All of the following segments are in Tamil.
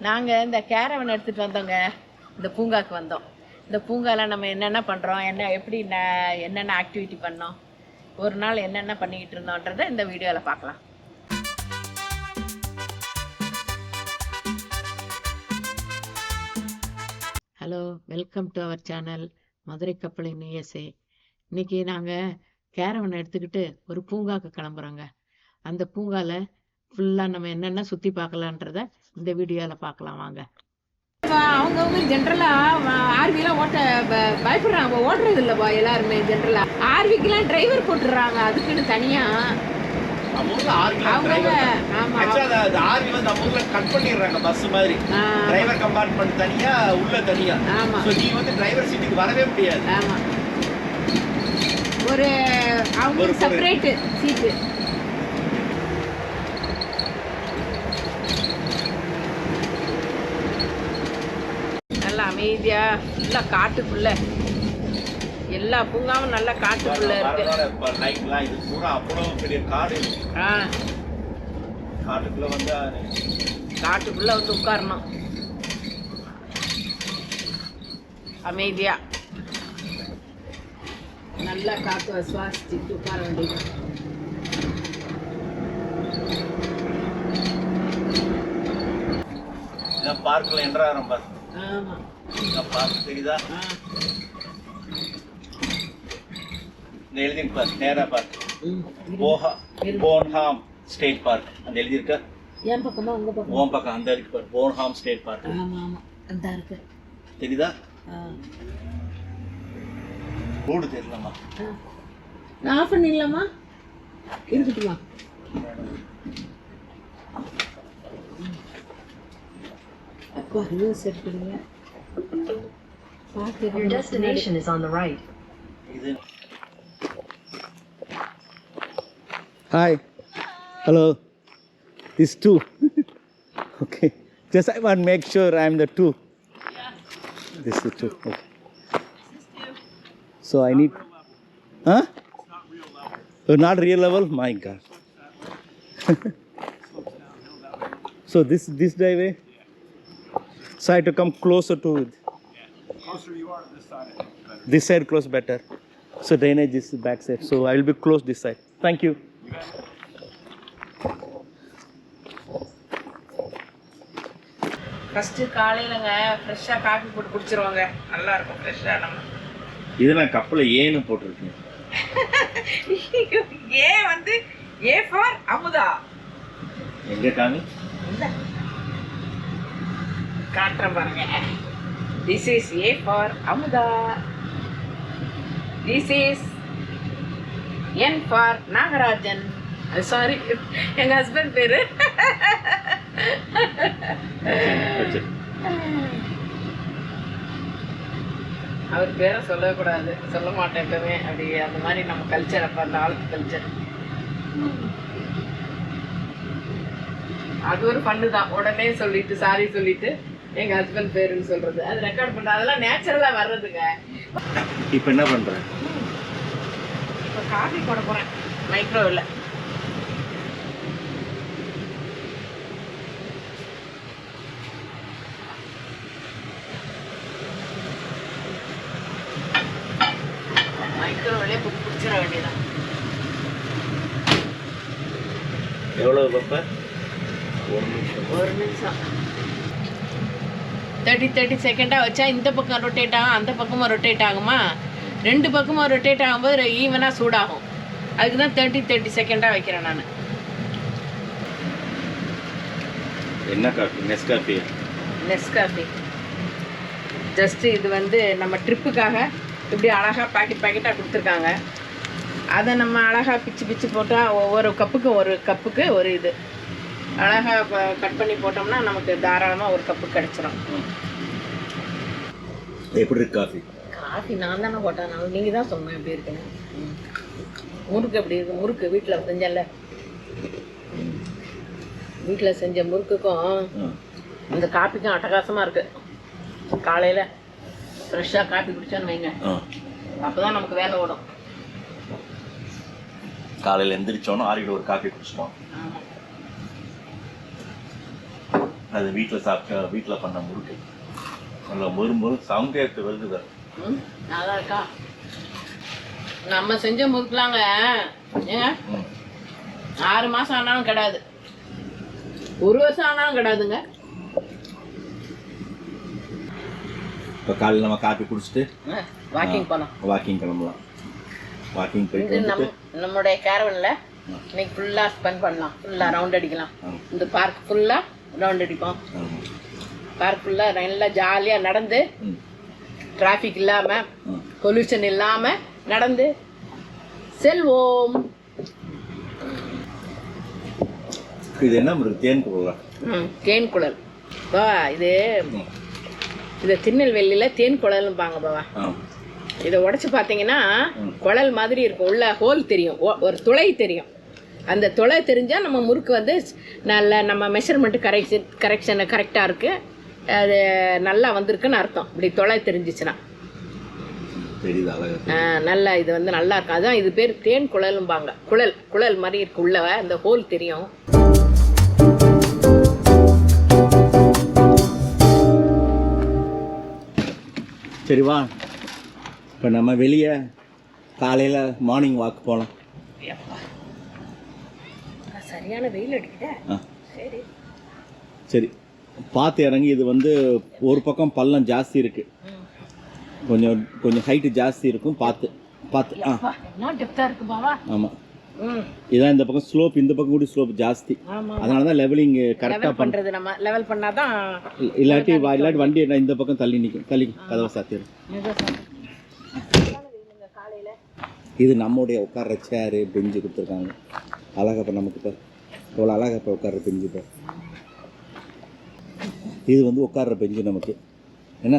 நாங்கள் இந்த கேரவன் எடுத்துகிட்டு வந்தோங்க. இந்த பூங்காக்கு வந்தோம். இந்த பூங்காவில் நம்ம என்னென்ன பண்ணுறோம் என்ன எப்படி ந- என்னென்ன ஆக்டிவிட்டி பண்ணோம்? ஒரு நாள் என்னென்ன பண்ணிக்கிட்டு இருந்தோன்றதை இந்த வீடியோவில் பார்க்கலாம். Hello welcome to our channel Madurai கப்பலின் யூஎஸ்ஏ இன்னைக்கு நாங்கள் கேரவன் எடுத்துக்கிட்டு ஒரு பூங்காக்கு கிளம்புறோங்க. அந்த பூங்காவில் ஃபுல்லாக நம்ம என்னென்ன சுற்றி பார்க்கலான்றத இந்த வீடியோவில் பார்க்கலாம் வாங்க. அவங்கவுங்க ஜென்ரலாக ஆர்விலாம் ஓட்ட பயப்படுறாங்க. ஓட்டுறது இல்லைப்பா எல்லாருமே ஜென்ரலாக ஆர்விக்கெலாம் டிரைவர் போட்டுடுறாங்க அதுக்குன்னு தனியாக கட் பண்ணிடுறாங்க பஸ் மாதிரி. டிரைவர் கம்பார்ட்மெண்ட் தனியா உள்ள தனியா. ஆமா. சோ நீ வந்து டிரைவர் சீட்டுக்கு வரவே முடியாது. ஆமாம் ஒரு அவங்களுக்கு செப்பரேட்டு சீட்டு நல்லா அமைதியா ஃபுல்லா காட்டுக்குள்ள. எல்லா பூங்காவும் நல்லா காட்டுக்குள்ள இருக்கு. ஆ. காட்டுக்குள்ள வந்து காட்டுக்குள்ள வந்து உட்காரணும். அமைதியா. நல்லா காற்று சுவாசிச்சுட்டு உட்கார வேண்டியது இந்த பார்க்ல என்ட்ராரம் பாரு. பார்க் தெரியுதா இந்த எழுதிருக்கு பாரு நேரா பாரு. போஹா. போன்ஹாம் ஸ்டேட் பார்க் அந்த எழுதியிருக்க என் பக்கமா உங்க பக்கம் ஓம் பக்கம் அந்த இருக்கு பாரு போன்ஹாம் ஸ்டேட் பார்க் ஆமா ஆமா அந்த இருக்கு தெரியுதா. ரோடு தெரியலமா ஆ. நான் ஆஃப் பண்ணிடலாமா இருக்கட்டுமா அப்பா ரிவர்ஸ் எடுக்கிறீங்க பார்த்து Your destination is on the right. Hi. Hello. This two. okay. Just I want to make sure I'm the two. This is two. Okay. So I need. Huh? Oh, not real level. My God. so this this driveway. So I have to come closer to it. closer you are to this side, better. This side close better. So drainage is back side. So I will be close this side. Thank you. First காலையிலங்க ஃப்ரெஷ்ஷாக காஃபி போட்டு குடிச்சிருவாங்க நல்லா இருக்கும் ஃப்ரெஷ்ஷாக நம்ம இது நான் கப்பலில் ஏன்னு போட்டிருக்கேன் ஏ வந்து ஏ ஃபார் அமுதா எங்க காமி காட்டுறேன் பாருங்க. This is A for Amudha this is N for Nagarajan sorry எங்க ஹஸ்பண்ட் பேரு? அவர் பேரை சொல்லக்கூடாது சொல்ல மாட்டேன் எப்பவுமே. அப்படி அந்த மாதிரி நம்ம கல்ச்சர் அப்போ அந்த ஆளுக்கு கல்ச்சர் அது ஒரு பண்ணு தான். உடனே சொல்லிட்டு சாரி சொல்லிட்டு எங்க ஹஸ்பண்ட் பேருன்னு சொல்றது. அது ரெக்கார்ட் பண்ற அதெல்லாம் நேச்சுரலா வர்றதுங்க. இப்போ என்ன பண்ற? இப்போ காஃபி போட போறேன். மைக்ரோவில் மைக்ரோவிலே குடிச்சிட வேண்டியதான் எவ்வளவு பப்ப ஒரு நிமிஷம். ஒரு நிமிஷம். தேர்ட்டி தேர்ட்டி செகண்டாக வச்சா இந்த பக்கம் ரொட்டேட் ஆகும் அந்த பக்கமும் ரொட்டேட் ஆகுமா? ரெண்டு பக்கமும் ரொட்டேட் ஆகும்போது ஈவனாக சூடாகும். அதுக்கு தான் தேர்ட்டி தேர்ட்டி செகண்டாக வைக்கிறேன் நான். என்ன coffee Nes coffee Nescafe just இது வந்து நம்ம ட்ரிப்புக்காக இப்படி அழகாக பாக்கெட் பாக்கெட்டாக கொடுத்துருக்காங்க. அதை நம்ம அழகாக பிச்சு பிச்சு போட்டால் ஒவ்வொரு கப்புக்கும் ஒரு கப்புக்கு ஒரு இது. அழகாக கட் பண்ணி போட்டோம்னா நமக்கு தாராளமாக ஒரு கப்பு கிடச்சிரும். எப்படி இருக்கு காஃபி? காஃபி நான் தானே போட்டேன். நீங்கள் தான் சொன்னேன் எப்படி இருக்குன்னு. முறுக்கு எப்படி இருக்கு? முறுக்கு வீட்டில் செஞ்சல வீட்டில் செஞ்ச முறுக்குக்கும் இந்த காப்பிக்கும் அட்டகாசமாக இருக்குது காலையில் ஃப்ரெஷ்ஷாக காப்பி குடிச்சோன்னு வைங்க. அப்போ தான் நமக்கு வேலை ஓடும். காலையில் எந்திரிச்சோன்னு ஆறிட்டு ஒரு காஃபி குடிச்சிட்டோம் ஆமாம் அது வீட்டில் சாப்பிட்ட வீட்டில் பண்ண முறுக்கு. நல்லா மொறுமொறு சவுண்டே எடுத்து வருது நல்லா இருக்கா? நம்ம செஞ்ச முறுக்கலாங்க ஏங்க? ஆறு மாசம் ஆனாலும் கிடையாது ஒரு வருஷம் ஆனாலும் கிடையாதுங்க இப்போ காலையில் நம்ம காப்பி குடிச்சிட்டு வாக்கிங் போகலாம் வாக்கிங் கிளம்பலாம். வாக்கிங் போயிட்டு இது நம் வந்துட்டு நம்மளுடைய கேரவனில் இன்னைக்கு ஃபுல்லாக ஸ்பெண்ட் பண்ணலாம். ஃபுல்லாக ரவுண்ட் அடிக்கலாம். இந்த பார்க் ஃபுல்லாக ரவுண்ட் அடிப்போம் ஆமாம். பார்க் ஃபுல்லாக நல்லா ஜாலியாக நடந்து டிராஃபிக் இல்லாமல் பொல்யூஷன் இல்லாமல் நடந்து செல்வோம். இது என்ன தேன் குழலா? தேன் குழல். பாவா இது இது திருநெல்வேலியில் தேன் குழல்பாங்க பாவா. இதை உடைச்சு பார்த்தீங்கன்னா குழல் மாதிரி இருக்கும். உள்ள ஹோல் தெரியும். ஒரு துளை தெரியும். அந்த துளை தெரிஞ்சால் நம்ம முறுக்கு வந்து நல்ல நம்ம மெஷர்மெண்ட்டு கரெக்ஷன் கரெக்ஷன் கரெக்டாக இருக்குது அது நல்லா வந்திருக்குன்னு அர்த்தம். இப்படி துளை தெரிஞ்சிச்சுன்னா. நல்லா இது வந்து நல்லா இருக்கும். அதான் இது பேர் தேன் குழலும்பாங்க. குழல் குழல் மாதிரி இருக்கு உள்ள அந்த ஹோல் தெரியும். சரி வா. இப்போ நம்ம வெளியே காலையில் மார்னிங் வாக் போகலாம் சரியான வெயில் அடிக்குதே. சரி. சரி. பார்த்து இறங்கி இது வந்து ஒரு பக்கம் பள்ளம் ஜாஸ்தி இருக்கு. கொஞ்சம் கொஞ்சம் ஹைட்டு ஜாஸ்தி இருக்கும். பார்த்து பார்த்து ஆ. ஆமாம் இதான் இந்த பக்கம் ஸ்லோப் இந்த பக்கம் கூட ஸ்லோப் ஜாஸ்தி. அதனால தான் லெவலிங் கரெக்டாக பண்றது நம்ம. லெவல் பண்ணாதான் இல்லாட்டி இல்லாட்டி வண்டி இந்த பக்கம் தள்ளி நிற்கும் தள்ளி கதவை சாத்திடும் இது நம்முடைய உட்கார்ற சேரு பெஞ்சு கொடுத்துருக்காங்க. அழகா இப்போ நமக்கு இப்போ எவ்வளோ அழகா இப்போ உட்கார்ற பெஞ்சு இப்போ இது வந்து உட்கார்ற பெஞ்சு நமக்கு. என்ன?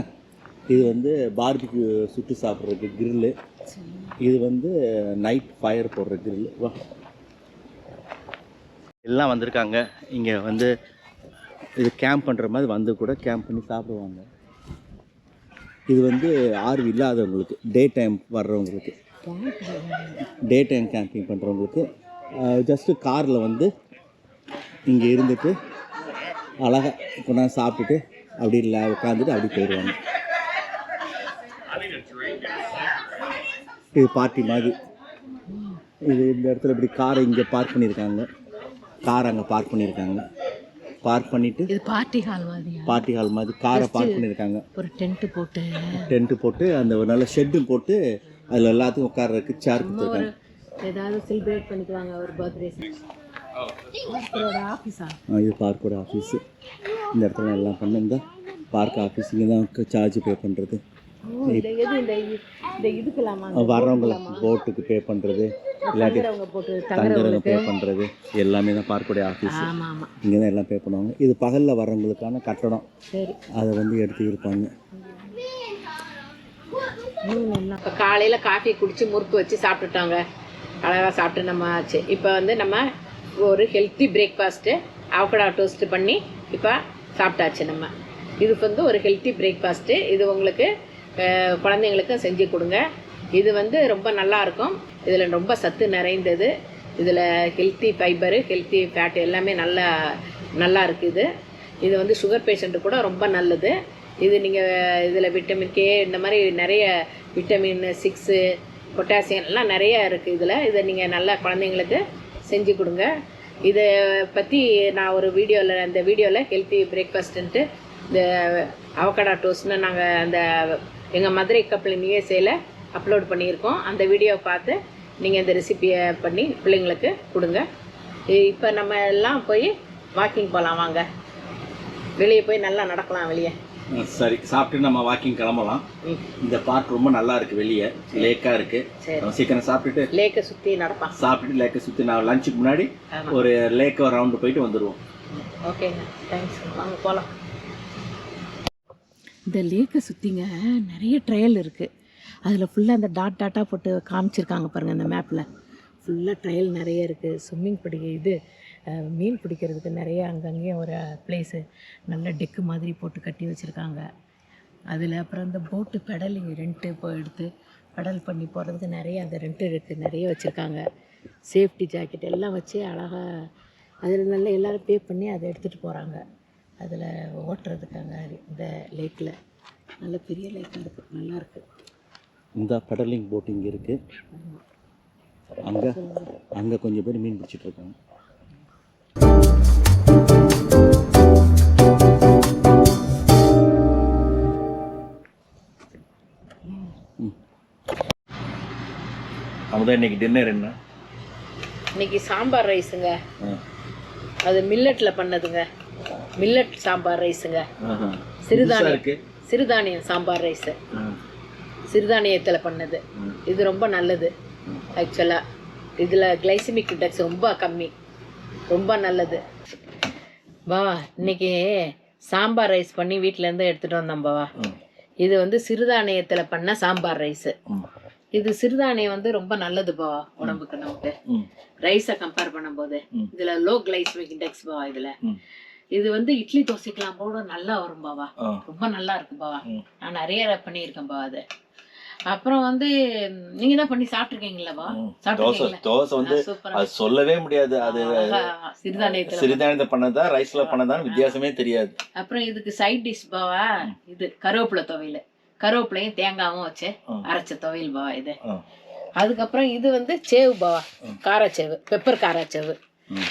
இது வந்து பார்பிக்யூ சுட்டு சாப்பிட்றதுக்கு கிரில்லு இது வந்து நைட் ஃபயர் போடுற கிரில்லு வா. எல்லாம் வந்திருக்காங்க. இங்கே வந்து இது கேம்ப் பண்ணுற மாதிரி வந்து கூட கேம்ப் பண்ணி சாப்பிடுவாங்க. இது வந்து ஆர்வம் இல்லாதவங்களுக்கு டே டைம் வர்றவங்களுக்கு டே டைம் கேம்பிங் பண்ணுறவங்களுக்கு ஜஸ்ட்டு காரில் வந்து இங்கே இருந்துட்டு அழகாக கொண்டாந்து சாப்பிட்டுட்டு அப்படி இல்லை உட்காந்துட்டு அப்படி போயிடுவாங்க. இது பார்ட்டி மாதிரி. இது இந்த இடத்துல இப்படி காரை இங்கே பார்க் பண்ணியிருக்காங்க. கார் அங்கே பார்க் பண்ணியிருக்காங்க. பார்க் பண்ணிவிட்டு இது பார்ட்டி ஹால் மாதிரியா? பார்ட்டி ஹால் மாதிரி காரை பார்க் பண்ணியிருக்காங்க. ஒரு டென்ட் போட்டு. டென்ட்டு போட்டு அந்த ஒரு நல்ல ஷெட்டும் போட்டு அதில் எல்லாத்துக்கும் உட்கார்றதுக்கு சேர் கொடுத்துருக்காங்க. ஏதாவது செலிப்ரேட் பண்ணிக்குவாங்க ஒரு பர்த்டே ஆஃபீஸா ஆ, இது பார்க்கோட ஆஃபீஸு இந்த இடத்துல எல்லாம் பண்ண. இந்த பார்க் ஆஃபீஸ் இங்கே தான் சார்ஜ் பே பண்ணுறது வர்றவங்களுக்கு போட்டுக்கு பே பண்ணுறது இல்லாட்டி தங்குறவங்க பே பண்ணுறது எல்லாமே தான் பார்க்கோடைய ஆஃபீஸ் இங்கே தான் எல்லாம் பே பண்ணுவாங்க. இது பகலில் வர்றவங்களுக்கான கட்டடம். சரி. அதை வந்து எடுத்து இருப்பாங்க காலையில் காஃபி குடிச்சு முறுக்கு வச்சு சாப்பிட்டுட்டாங்க. அழகாக சாப்பிட்டு நம்ம ஆச்சு இப்போ வந்து நம்ம ஒரு ஹெல்த்தி பிரேக்ஃபாஸ்ட்டு அவக்கடா டோஸ்ட் பண்ணி இப்போ சாப்பிட்டாச்சு நம்ம. இது வந்து ஒரு ஹெல்த்தி பிரேக்ஃபாஸ்ட்டு இது உங்களுக்கு குழந்தைங்களுக்கு செஞ்சு கொடுங்க. இது வந்து ரொம்ப நல்லாயிருக்கும் இதில் ரொம்ப சத்து நிறைந்தது. இதில் ஹெல்த்தி ஃபைபரு ஹெல்த்தி ஃபேட் எல்லாமே நல்லா நல்லா இருக்குது இது. வந்து சுகர் பேஷண்ட்டு கூட ரொம்ப நல்லது. இது நீங்கள் இதில் விட்டமின் கே இந்த மாதிரி நிறைய விட்டமின் சிக்ஸு பொட்டாசியம்லாம் நிறையா நிறைய இருக்குது இதில். இதை நீங்கள் நல்லா குழந்தைங்களுக்கு செஞ்சு கொடுங்க. இதை பற்றி நான் ஒரு வீடியோவில் அந்த வீடியோவில் ஹெல்த்தி பிரேக்ஃபாஸ்ட்டுன்ட்டு இந்த அவகடா டோஸ்ட்னு நாங்கள் அந்த எங்கள் மதுரை கப்பலின் நியூஎஸ்ஏயில் அப்லோட் பண்ணியிருக்கோம். அந்த வீடியோவை பார்த்து நீங்கள் இந்த ரெசிபியை பண்ணி பிள்ளைங்களுக்கு கொடுங்க. இப்போ நம்ம எல்லாம் போய் வாக்கிங் போகலாம் வாங்க. வெளியே போய் நல்லா நடக்கலாம் வெளியே. சரி சாப்பிட்டு நம்ம வாக்கிங் கிளம்பலாம். ம். இந்த பார்க் ரொம்ப நல்லா இருக்கு வெளியே. லேக்காக இருக்கு. நம்ம சீக்கிரம் சாப்பிட்டுட்டு லேக்கை சுற்றி நடப்பான் சாப்பிட்டுட்டு லேக்கை சுற்றி நான் லஞ்சுக்கு முன்னாடி. ஒரு லேக்கை ரவுண்டு போயிட்டு வந்துடுவோம் ஓகேங்க தேங்க்ஸ் வாங்க போகலாம் இந்த லேக்கை சுற்றிங்க நிறைய ட்ரையல் இருக்குது அதில் ஃபுல்லாக அந்த டாட் டாட்டாக போட்டு காமிச்சிருக்காங்க பாருங்கள் அந்த மேப்பில் ஃபுல்லாக ட்ரையல் நிறைய இருக்குது ஸ்விம்மிங் பிடிக்க இது. மீன் பிடிக்கிறதுக்கு நிறைய அங்கங்கேயும் ஒரு பிளேஸு நல்ல டெக்கு மாதிரி போட்டு கட்டி வச்சுருக்காங்க. அதில் அப்புறம் இந்த போட்டு பெடலிங் ரெண்ட்டு இப்போ எடுத்து பெடல் பண்ணி போகிறதுக்கு நிறைய அந்த ரெண்ட்டு இருக்குது நிறைய வச்சுருக்காங்க. சேஃப்டி ஜாக்கெட் எல்லாம் வச்சு அழகாக அதில் நல்லா எல்லோரும் பே பண்ணி அதை எடுத்துகிட்டு போகிறாங்க அதில் ஓட்டுறதுக்காங்க இந்த லேக்கில் நல்ல பெரிய லேக்காக இருக்குது நல்லா இருக்கு. இந்த பெடலிங் போட் இங்கே இருக்குது அங்கே அங்கே கொஞ்சம் பேர் மீன் பிடிச்சிட்டு அமுதா இன்னைக்கு டின்னர் என்ன இன்னைக்கு சாம்பார் ரைஸுங்க. அது மில்லட்டில் பண்ணதுங்க மில்லட் சாம்பார் ரைஸுங்க. சிறுதானியம். சிறுதானியம் சாம்பார் ரைஸு. சிறுதானியத்தில் பண்ணது. இது ரொம்ப நல்லது ஆக்சுவலாக இதில் கிளைசிமிக் இண்டெக்ஸ் ரொம்ப கம்மி ரொம்ப நல்லது பாவா இன்னைக்கு சாம்பார் ரைஸ் பண்ணி வீட்டிலேருந்து எடுத்துகிட்டு வந்தோம் பாவா ம். இது வந்து சிறுதானியத்தில் பண்ண சாம்பார் ரைஸு. இது சிறுதானியம் வந்து ரொம்ப நல்லது பாவா உடம்புக்கு நமக்கு. ரைஸை கம்பேர் பண்ணும்போது. இதில் லோ கிளைசிமிக் இண்டெக்ஸ் பாவா இதில். இது வந்து இட்லி தோசைக்கெல்லாம் கூட நல்லா வரும் பாவா. ரொம்ப நல்லா இருக்கும் பாவா. நான் நிறைய பண்ணியிருக்கேன் பாவா அது. அப்புறம் வந்து நீங்க தான் பண்ணி சாப்பிட்டுருக்கீங்களா பா ம். தோசை தோசை வந்து அது சொல்லவே முடியாது. அது சிறுதானியத்துல சிறுதானியத்தை பண்ணதா ரைஸ்ல பண்ணதான் வித்தியாசமே தெரியாது. அப்புறம் இதுக்கு சைட் டிஷ் பாவா இது கருவேப்பிலை துவையல். கருவேப்பிலையும் தேங்காவும் வச்சு. அரைச்ச துவையல் பாவா இது. அதுக்கப்புறம் இது வந்து சேவு பாவா காராச்சேவு பெப்பர் காராச்சேவு.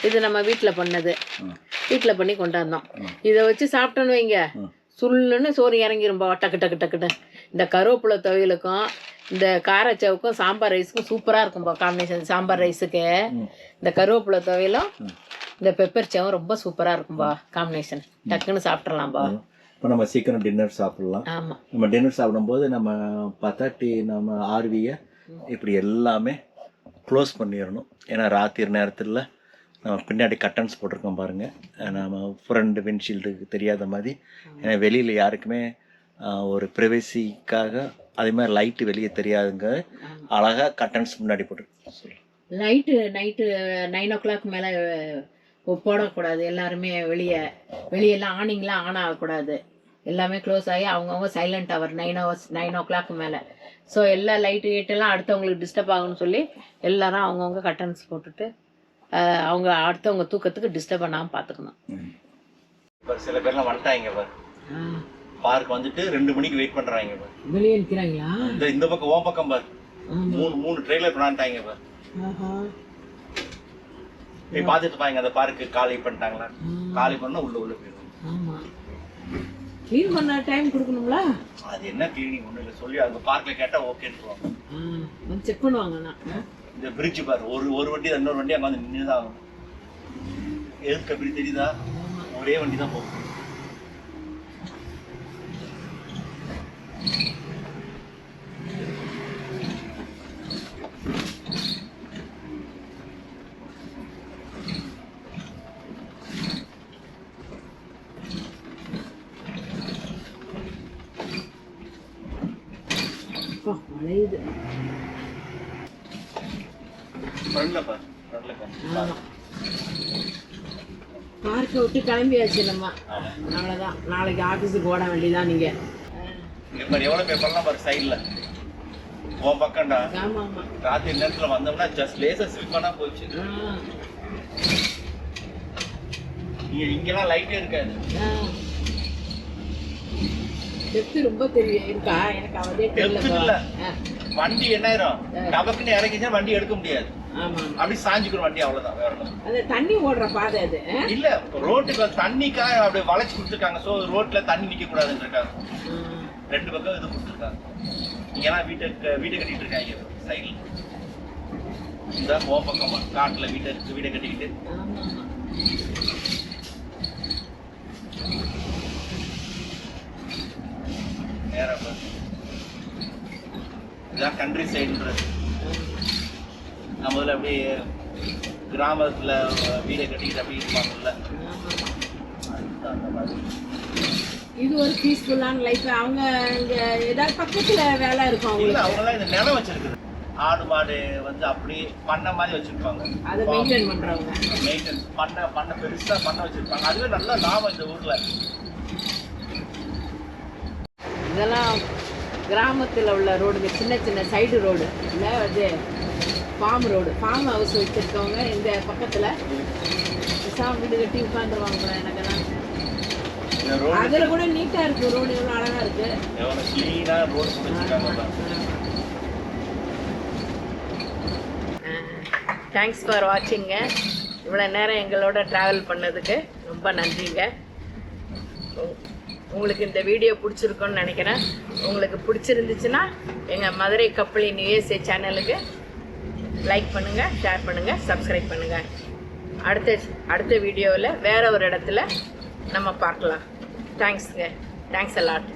இது நம்ம வீட்டில் பண்ணது. வீட்டில் பண்ணி கொண்டாந்தோம். இதை வச்சு சாப்பிட்டோன்னு வைங்க ம். சுள்ளுன்னு சோறு இறங்கிரும் பாவா டக்கு டக்கு டக்குன்னு இந்த கருவேப்பிலை துவையலுக்கும் இந்த காராச்சேவுக்கும் சாம்பார் ரைஸுக்கும் சூப்பராக இருக்கும் பா காம்பினேஷன் சாம்பார் ரைஸுக்கு. இந்த கருவேப்பிலை துவையலும். இந்த பெப்பர் சேவும் ரொம்ப சூப்பராக இருக்கும்பா காம்பினேஷன் டக்குன்னு சாப்பிட்றலாம்பா இப்போ நம்ம சீக்கிரம் டின்னர் சாப்பிடலாம். நம்ம டின்னர் சாப்பிடும்போது நம்ம பார்த்தா டீ நம்ம ஆர்வியை இப்படி எல்லாமே க்ளோஸ் பண்ணிடணும். ஏன்னா ராத்திரி நேரத்தில் நம்ம பின்னாடி கட்டன்ஸ் போட்டிருக்கோம் பாருங்கள் நம்ம ஃப்ரண்ட் விண்ட்ஷீல்டுக்கு தெரியாத மாதிரி. ஏன்னா வெளியில் யாருக்குமே ஒரு ப்ரைவசிக்காக அதே மாதிரி லைட்டு வெளியே தெரியாதுங்க. அழகாக கட்டன்ஸ் முன்னாடி போட்டு சொல்லு night night nine o'clock மேலே போடக்கூடாது. எல்லாருமே வெளியே வெளியெல்லாம் ஆனிங்லாம் ஆன் ஆகக்கூடாது எல்லாமே க்ளோஸ் ஆகி அவங்கவுங்க silent hour nine hours nine o'clock மேலே. ஸோ எல்லா லைட்டு கீட்டெல்லாம் அடுத்தவங்களுக்கு டிஸ்டர்ப் ஆகும்னு சொல்லி எல்லாரும் அவங்கவுங்க கட்டன்ஸ் போட்டுட்டு அவங்க அடுத்தவங்க தூக்கத்துக்கு டிஸ்டர்ப் பண்ணாமல் பார்த்துக்கணும் சில பேர்லாம் வந்துட்டாங்க பாரு. பார்க் வந்துட்டு ரெண்டு மணிக்கு வெயிட் பண்ணுறாங்க பாரு. வெளியே நிற்கிறாங்களா இந்த இந்த பக்கம் ஓ பக்கம் பாரு. மூணு மூணு ட்ரெயிலர் கொண்டாண்டாங்க பாரு. போய் பார்த்துட்டு பாருங்க அந்த பார்க்கு காலி பண்ணிட்டாங்களா? காலி பண்ணா உள்ள உள்ள போயிடும். க்ளீன் பண்ண டைம் கொடுக்கணுங்களா அது என்ன கிளீனிங் ஒன்றும் இல்லை. சொல்லி அந்த பார்க்கில் கேட்டால் ஓகேன்னு செக் பண்ணுவாங்கண்ணா இந்த பிரிட்ஜ் பாரு ஒரு ஒரு வண்டி இன்னொரு வண்டி அங்கே வந்து நின்று தான் ஆகும் எதுக்கு அப்படி தெரியுதா? ஒரே வண்டி தான் போகும். மழையுது. பார்க்கை விட்டு கிளம்பியாச்சு நம்ம. அவ்வளோதான் நாளைக்கு ஆஃபீஸுக்கு ஓட வேண்டியதான் நீங்கள் எவ்வளோ பேப்பர்லாம் பாரு சைடில் உன் பக்கம்டா. ராத்திரி நேரத்தில் வந்தோம்னா ஜஸ்ட் லேசாக ஸ்லிப் பண்ணா போச்சு. இங்க இங்கெல்லாம் லைட்டே இருக்காது. டெப்த்து ரொம்ப தெரியும். இருக்கா? எனக்கு அவதே. தெரியல வண்டி என்ன ஆயிரும் டபக்குன்னு இறங்கிச்சா வண்டி எடுக்க முடியாது. அப்படி சாஞ்சுக்கிற வண்டி அவ்வளவுதான் வேற. அது தண்ணி ஓடுற பாதை அது? இல்ல ரோட்டுக்கு தண்ணிக்காக அப்படியே வளைச்சு கொடுத்துருக்காங்க. சோ ரோட்ல தண்ணி நிக்க கூடாதுன்னு இருக்காங்க ரெண்டு பக்கம் இது கொடுத்துருக்காங்க. இங்கெல்லாம் வீட்டை க- வீட்டை கட்டிட்டு இருக்காங்க சைடுல. இந்த ஓ பக்கமா. காட்டுல வீட்டை வீடை கட்டிக்கிட்டு. ஆமா, ஆமா. நேரா பாரு. இதான் கண்ட்ரி சைடுன்றது நம்மள அப்படியே கிராமத்துல வீடை கட்டிக்கிட்டு அப்படியே இருப்பாங்கல்ல. இது ஒரு பீஸ்ஃபுல்லான லைஃப் அவங்க இங்க ஏதாவது பக்கத்துல வேலை இருக்கும் இல்ல அவங்களுக்கு. அவங்கலாம் இந்த நிலம் வச்சிருக்குது. ஆடு மாடு வந்து அப்படியே பண்ணை மாதிரி வச்சிருப்பாங்க. அதை மெயின்டைன் பண்றவங்க. மெயின்டெனன்ஸ் பண்ணை பண்ணை பெருசா பண்ணை வச்சிருப்பாங்க. அதுவே நல்ல லாபம் இந்த ஊர்ல. இதெல்லாம் கிராமத்தில் உள்ள ரோடுங்க. சின்ன சின்ன சைடு ரோடு இல்லை இது ஃபார்ம் ரோடு ஃபார்ம் ஹவுஸ் வச்சுருக்கவங்க இந்த பக்கத்தில் விசா வீடு கட்டி உட்காந்துருவாங்க எனக்கெல்லாம். அதுல கூட நீட்டா இருக்கு. ரோடு எவ்வளோ போட்டுருக்காங்க தான் தேங்க்ஸ் ஃபார் வாட்சிங்க இவ்வளோ நேரம் எங்களோட ட்ராவல் பண்ணதுக்கு ரொம்ப நன்றிங்க. உ- உங்களுக்கு இந்த வீடியோ பிடிச்சிருக்குன்னு நினைக்கிறேன். உங்களுக்கு பிடிச்சிருந்துச்சுன்னா எங்கள் மதுரை கப்பலின் யுஎஸ்ஏ சேனலுக்கு லைக் பண்ணுங்கள் ஷேர் பண்ணுங்கள் சப்ஸ்கிரைப் பண்ணுங்கள் அடுத்த அடுத்த வீடியோவில் வேற ஒரு இடத்துல நம்ம பார்க்கலாம். தேங்க்ஸ்ங்க தேங்க்ஸ் அலாட்